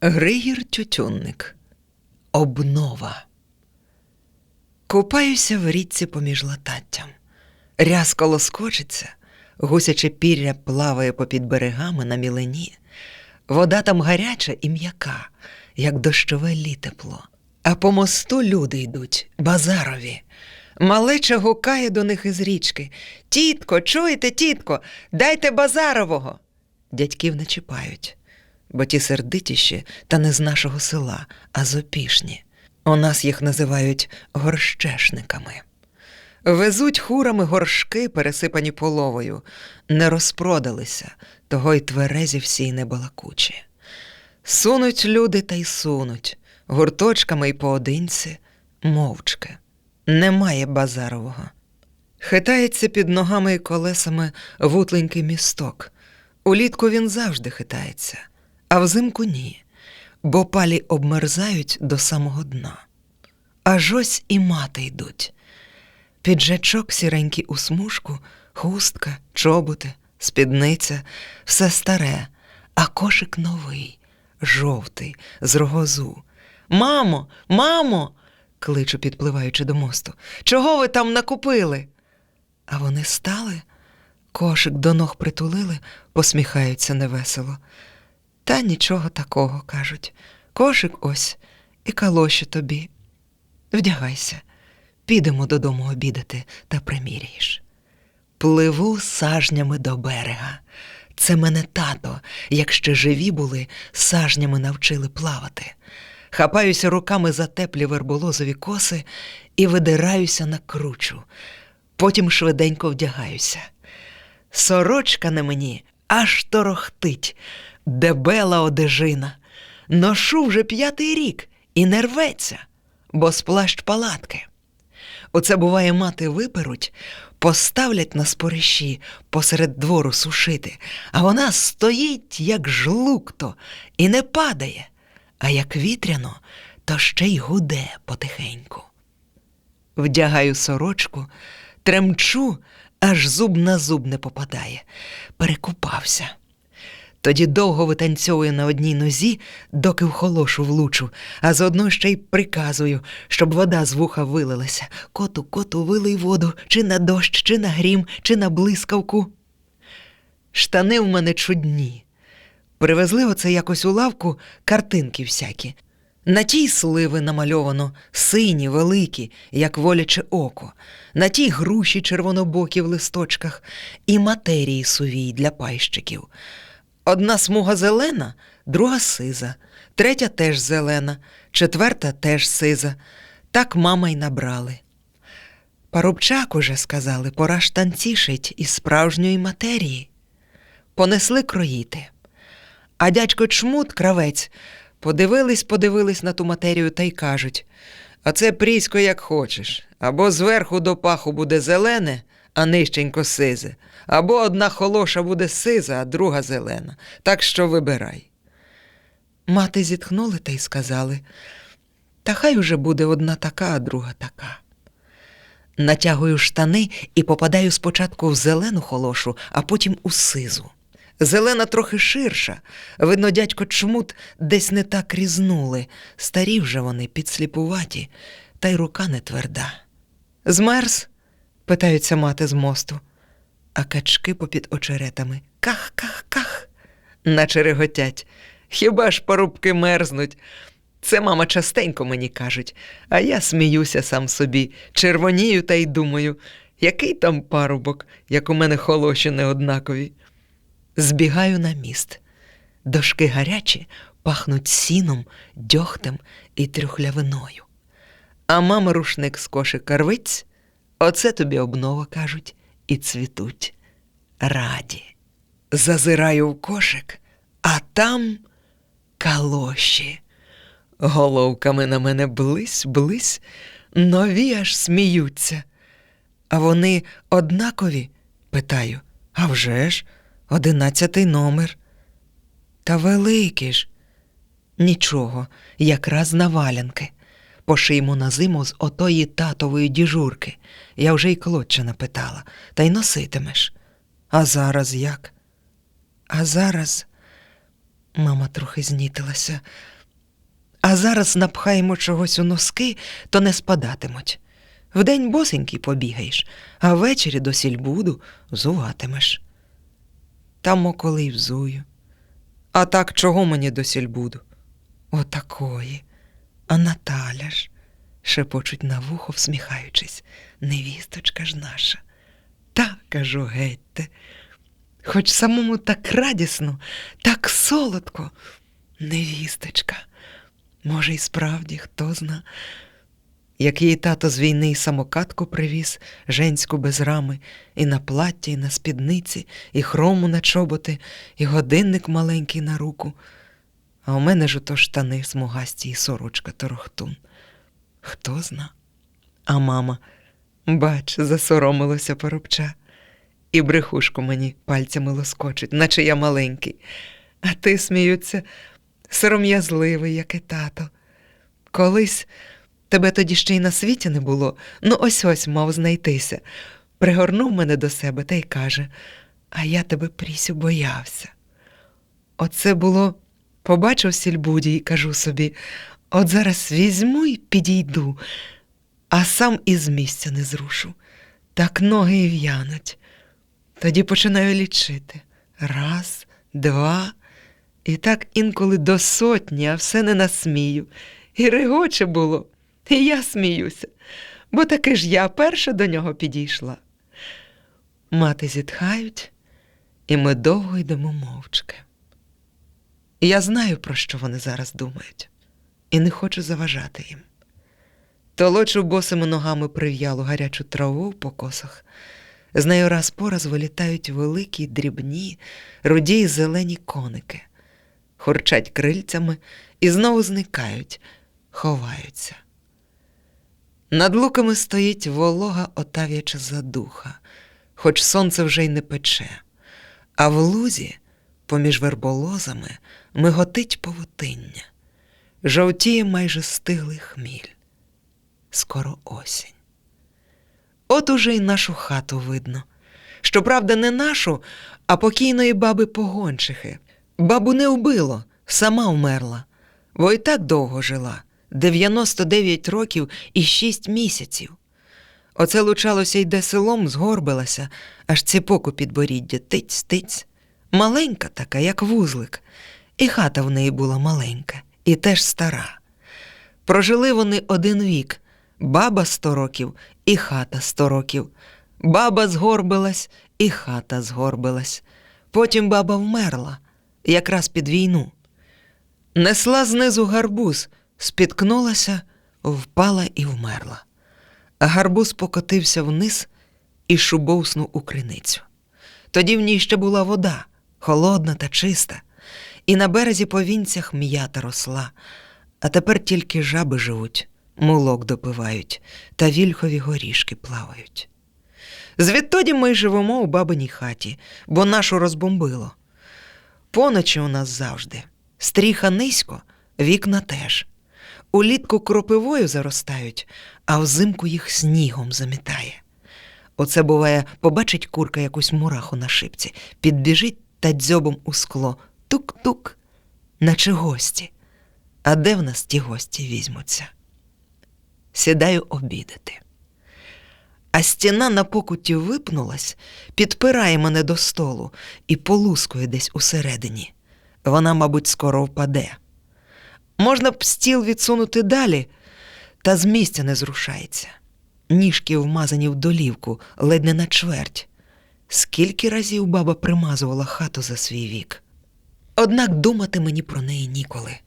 Григір Тютюнник. Обнова. Купаюся в річці поміж лататтям. Рязко лоскочиться, гусяче пір'я плаває попід берегами на мілені. Вода там гаряча і м'яка, як дощове літепло. А по мосту люди йдуть, базарові. Малеча гукає до них із річки. Тітко, чуєте, тітко, дайте базарового. Дядьків не чіпають, бо ті сердитіші та не з нашого села, а з. У нас їх називають горщешниками. Везуть хурами горшки, пересипані половою, не розпродалися, того й тверезі всі й небалакучі. Сунуть люди та й сунуть, гурточками й поодинці, мовчки. Немає базарового. Хитається під ногами і колесами вутленький місток. Улітку він завжди хитається, а взимку ні, бо палі обмерзають до самого дна. Аж ось і мати йдуть. Піджачок сіренький у смужку, хустка, чоботи, спідниця, все старе, а кошик новий, жовтий, з рогозу. Мамо, мамо, кличу, підпливаючи до мосту. Чого ви там накупили? А вони стали, кошик до ног притулили, посміхаються невесело. Та нічого такого, кажуть. Кошик ось і калоші тобі. Вдягайся, підемо додому обідати та приміряєш. Пливу сажнями до берега. Це мене тато, як ще живі були, сажнями навчили плавати. Хапаюся руками за теплі верболозові коси і видираюся на кручу. Потім швиденько вдягаюся. Сорочка на мені аж торохтить, дебела одежина. Ношу вже п'ятий рік і не рветься, бо сплащ палатки. Оце буває, мати виперуть, поставлять на спориші посеред двору сушити, а вона стоїть, як жлукто, і не падає, а як вітряно, то ще й гуде потихеньку. Вдягаю сорочку, тремчу, аж зуб на зуб не попадає. Перекупався. Тоді довго витанцьовую на одній нозі, доки в холошу влучу, а заодно ще й приказую, щоб вода з вуха вилилася. Коту, коту, вилий воду, чи на дощ, чи на грім, чи на блискавку. Штани в мене чудні. Привезли оце якось у лавку картинки всякі. На тій сливи намальовано сині, великі, як воляче око, на тій груші червонобокі в листочках і матерії сувій для пайщиків. Одна смуга зелена, друга сиза, третя теж зелена, четверта теж сиза. Так мама й набрали. Парубчак уже сказали, пора штанці шить із справжньої матерії. Понесли кроїти. А дядько чмут, кравець, подивились, подивились на ту матерію та й кажуть: а це прісько, як хочеш, або зверху до паху буде зелене, а нижченько сизе, або одна холоша буде сиза, а друга зелена. Так що вибирай. Мати зітхнули та й сказали: Та хай уже буде одна така, а друга така. Натягую штани і попадаю спочатку в зелену холошу, а потім у сизу. Зелена трохи ширша. Видно, дядько чмут десь не так різнули. Старі вже вони, підсліпуваті, та й рука не тверда. Змерз? питаються мати з мосту, а качки попід очеретами ках-ках-ках, наче реготять. Хіба ж порубки мерзнуть? Це мама частенько мені кажуть, а я сміюся сам собі, червонію та й думаю, який там парубок, як у мене холоші неоднакові. Збігаю на міст. Дошки гарячі пахнуть сіном, дьогтем і трюхлявиною. А мама рушник з кошика рвиць, оце тобі обнова кажуть, і цвітуть. Раді. Зазираю в кошик, а там калоші. Головками на мене блись, блись, нові аж сміються. А вони однакові? питаю. «А вже ж, одинадцятий номер. Та великий ж. Нічого, якраз на валянки. Пошиймо на зиму з отої татової діжурки. Я вже й клотче напитала, та й носитимеш. А зараз як? А зараз Мама трохи знітилася. А зараз напхаємо чогось у носки, то не спадатимуть. Вдень босенький побігаєш, а ввечері до сільбуду взуватимеш. Там коли й взую. А так чого мені до сільбуду? Отакої. А Наталя ж, шепочуть на вухо, всміхаючись, невісточка ж наша. Та, кажу, гетьте, хоч самому так радісно, так солодко, невісточка. Може, і справді, хто зна. Як її тато з війни самокатку привіз, женську без рами, і на плаття, і на спідниці, і хрому на чоботи, і годинник маленький на руку. А у мене ж ото штани смугасті і сорочка торохтун. Хто зна? А мама, бач, засоромилося поробча, і брехушку мені пальцями лоскочить, наче я маленький. А ти сміються, сором'язливий, як і тато. Колись тебе тоді ще й на світі не було, ну ось ось мав знайтися. Пригорнув мене до себе та й каже: А я тебе Прісю боявся. Оце було, побачив сільбуді і кажу собі: от зараз візьму і підійду, а сам із місця не зрушу. Так ноги в'януть. Тоді починаю лічити. Раз, два, і так інколи до сотні, а все не насмію. І регоче було, і я сміюся, бо таки ж я перша до нього підійшла. Мати зітхають, і ми довго йдемо мовчки. Я знаю, про що вони зараз думають, і не хочу заважати їм. Толочу босими ногами прив'ялу гарячу траву в покосах. З нею раз по раз вилітають великі, дрібні, руді й зелені коники, хурчать крильцями і знову зникають, ховаються. Над луками стоїть волога отав'яча задуха, хоч сонце вже й не пече, а в лузі, поміж верболозами, миготить павутиння, жовтіє майже стиглий хміль. Скоро осінь. От уже й нашу хату видно. Щоправда, не нашу, а покійної баби погончихи. Бабу не вбило, сама вмерла, бо й так довго жила 99 років і 6 місяців. Оце лучалося йде селом, згорбилася, аж ціпок у підборіддя тиць, тиць. Маленька така, як вузлик, і хата в неї була маленька, і теж стара. Прожили вони один вік баба сто років і хата сто років. Баба згорбилась, і хата згорбилась. Потім баба вмерла, якраз під війну. Несла знизу гарбуз, спіткнулася, впала і вмерла. Гарбуз покотився вниз і шубовснув у криницю. Тоді в ній ще була вода, холодна та чиста, і на березі по вінцях м'ята росла, а тепер тільки жаби живуть, мулок допивають та вільхові горішки плавають. Звідтоді ми живемо у бабиній хаті, бо нашу розбомбило. Поночі у нас завжди. Стріха низько, вікна теж. Улітку кропивою заростають, а взимку їх снігом замітає. Оце буває, побачить курка якусь мураху на шипці, підбіжить та дзьобом у скло тук-тук, наче гості. А де в нас ті гості візьмуться? Сідаю обідати. А стіна на покуті випнулась, підпирає мене до столу і полускує десь усередині. Вона, мабуть, скоро впаде. Можна б стіл відсунути далі, та з місця не зрушається. Ніжки вмазані в долівку, ледь не на чверть. Скільки разів баба примазувала хату за свій вік. Однак думати мені про неї ніколи,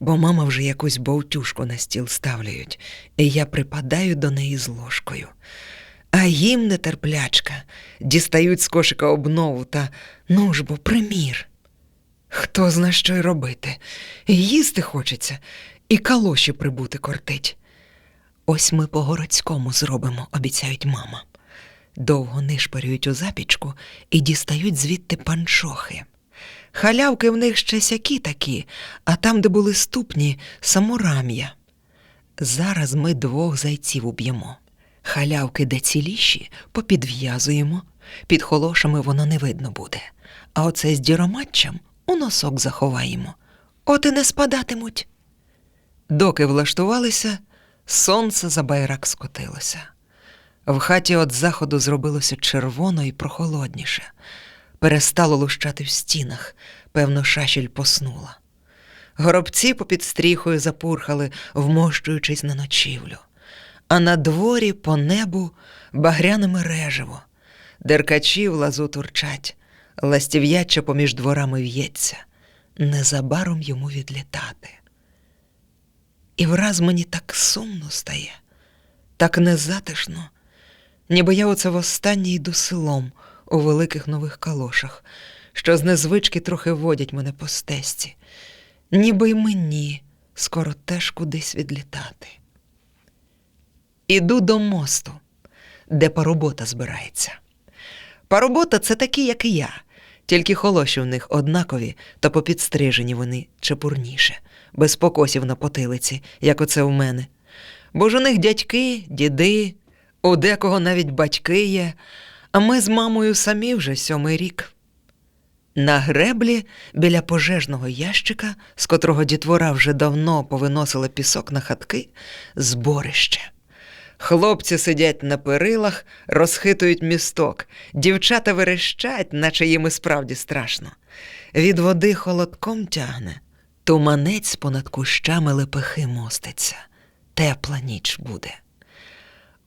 бо мама вже якусь бовтюшку на стіл ставляють, і я припадаю до неї з ложкою. А їм нетерплячка, дістають з кошика обнову та ну ж бо примір. Хто зна, що й робити? Їсти хочеться, і калоші прибути кортить. Ось ми по городському зробимо, обіцяють мама. Довго нишпарюють у запічку і дістають звідти панчохи. Халявки в них ще сякі такі, а там, де були ступні, саморам'я. Зараз ми двох зайців уб'ємо. Халявки, де ціліші, попідв'язуємо, під холошами воно не видно буде. А оце з діроматчем у носок заховаємо. от і не спадатимуть. Доки влаштувалися, сонце за байрак скотилося. В хаті від заходу зробилося червоно і прохолодніше. Перестало лущати в стінах, певно, шашіль поснула. Горобці попід стріхою запурхали, вмощуючись на ночівлю. А на дворі по небу багряне мережево, деркачі в лазу турчать, ластів'яча поміж дворами в'ється, незабаром йому відлітати. І враз мені так сумно стає, так незатишно, ніби я оце востаннє йду селом у великих нових калошах, що з незвички трохи водять мене по стесці, ніби й мені скоро теж кудись відлітати. Іду до мосту, де паробота збирається. Паробота це такі, як і я, тільки холоші в них однакові, та попідстрижені вони чепурніше, без покосів на потилиці, як оце в мене. Бо ж у них дядьки, діди, у декого навіть батьки є, ми з мамою самі вже сьомий рік. На греблі біля пожежного ящика, з котрого дітвора вже давно повиносила пісок на хатки, зборище. Хлопці сидять на перилах, розхитують місток, дівчата верещать, наче їм і справді страшно. Від води холодком тягне, туманець понад кущами лепехи моститься. Тепла ніч буде.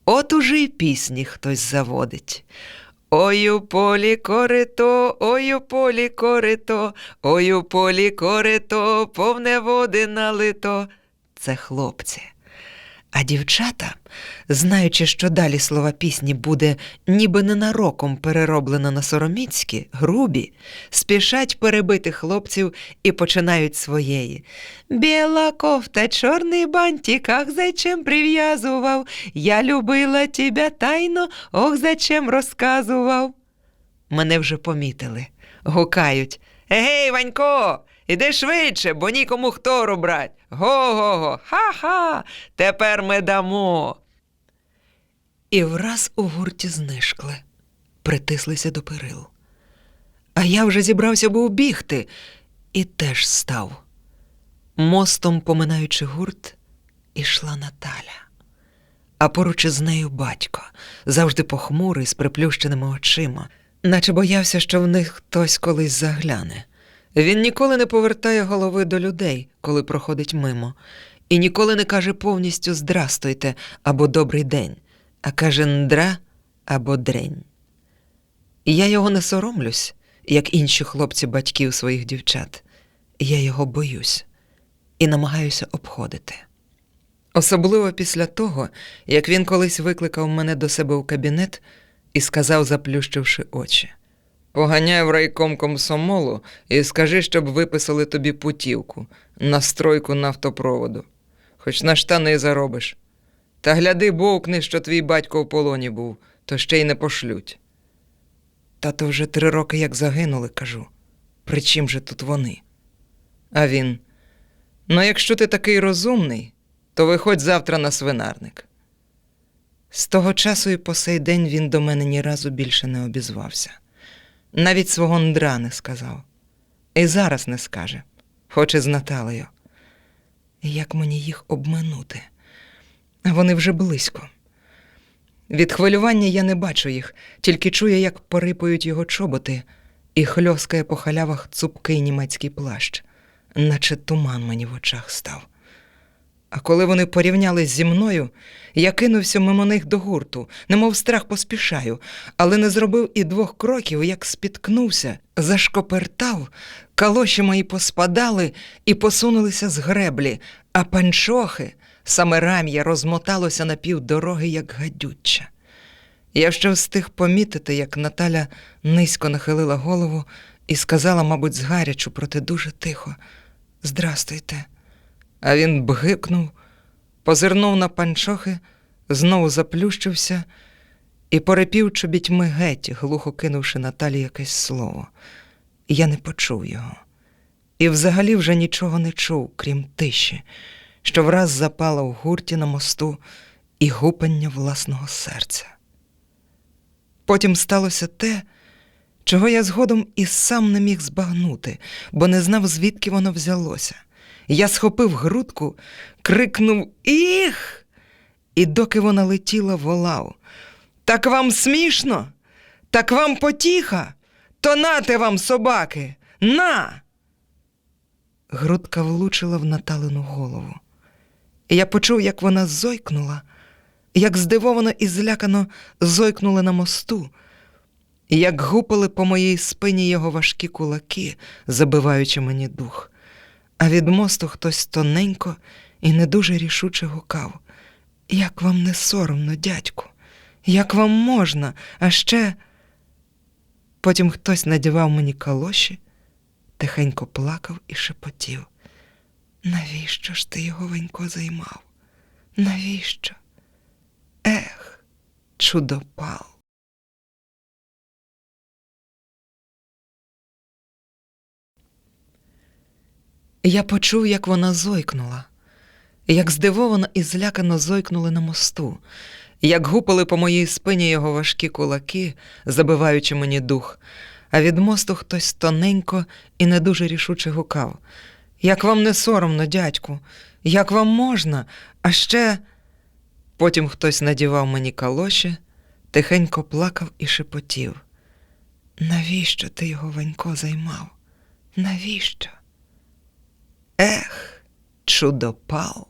От уже й пісні хтось заводить. Ой у полі корито, ой у полі корито, ой у полі корито, повне води налито. Це хлопці. А дівчата, знаючи, що далі слова пісні буде ніби ненароком перероблено на сороміцькі, грубі, спішать перебити хлопців і починають своєї. Біла кофта, чорний бантик, ах, зачем прив'язував? Я любила тебе тайно, ох, зачем розказував. Мене вже помітили, гукають. Егей, Ванько, іди швидше, бо нікому хтору брать. Го-го-го, ха-ха, тепер ми дамо. І враз у гурті знишкли, притислися до перил. А я вже зібрався був бігти і теж став. Мостом, поминаючи гурт, ішла Наталя. А поруч із нею батько, завжди похмурий, з приплющеними очима, наче боявся, що в них хтось колись загляне. Він ніколи не повертає голови до людей, коли проходить мимо, і ніколи не каже повністю здрастуйте або добрий день, а каже ндра або дрень. Я його не соромлюсь, як інші хлопці батьків своїх дівчат. Я його боюсь і намагаюся обходити. Особливо після того, як він колись викликав мене до себе у кабінет і сказав, заплющивши очі. Поганяй в райком комсомолу і скажи, щоб виписали тобі путівку на стройку нафтопроводу. Хоч на штани заробиш. Та гляди, бовкни, що твій батько в полоні був, то ще й не пошлють. Тато вже три роки як загинули, кажу. При чим же тут вони? А він. Ну, якщо ти такий розумний, то виходь завтра на свинарник. З того часу і по сей день він до мене ні разу більше не обізвався. Навіть свого ндра не сказав. І зараз не скаже, хоче з Наталею. Як мені їх обминути? Вони вже близько. Від хвилювання я не бачу їх, тільки чую, як порипують його чоботи, і хльоскає по халявах цупкий німецький плащ, наче туман мені в очах став. А коли вони порівнялись зі мною, я кинувся мимо них до гурту, немов страх поспішаю, але не зробив і двох кроків, як спіткнувся, зашкопертав, калоші мої поспадали і посунулися з греблі, а панчохи, саме рам'я розмоталося на півдороги, як гадюча. Я ще встиг помітити, як Наталя низько нахилила голову і сказала, мабуть, згарячу, проте дуже тихо: Здрастуйте. А він бгикнув, позирнув на панчохи, знову заплющився і порепів чобітьми геть, глухо кинувши Наталі якесь слово. Я не почув його. І взагалі вже нічого не чув, крім тиші, що враз запала в гурті на мосту і гупання власного серця. Потім сталося те, чого я згодом і сам не міг збагнути, бо не знав, звідки воно взялося. Я схопив грудку, крикнув Іх! І доки вона летіла, волав. Так вам смішно? Так вам потіха? То нате вам, собаки, на. Грудка влучила в Наталину голову. Я почув, як вона зойкнула, як здивовано і злякано зойкнули на мосту, як гупали по моїй спині його важкі кулаки, забиваючи мені дух. А від мосту хтось тоненько і не дуже рішуче гукав. Як вам не соромно, дядьку? Як вам можна? А ще. Потім хтось надівав мені калоші, тихенько плакав і шепотів. Навіщо ж ти його Венько займав? Навіщо? Ех, чудопал. Я почув, як вона зойкнула, як здивовано і злякано зойкнули на мосту, як гупали по моїй спині його важкі кулаки, забиваючи мені дух, а від мосту хтось тоненько і не дуже рішуче гукав. Як вам не соромно, дядьку, як вам можна? А ще. Потім хтось надівав мені калоші, тихенько плакав і шепотів. Навіщо ти його Ванько займав? Навіщо? Ех, чудопал.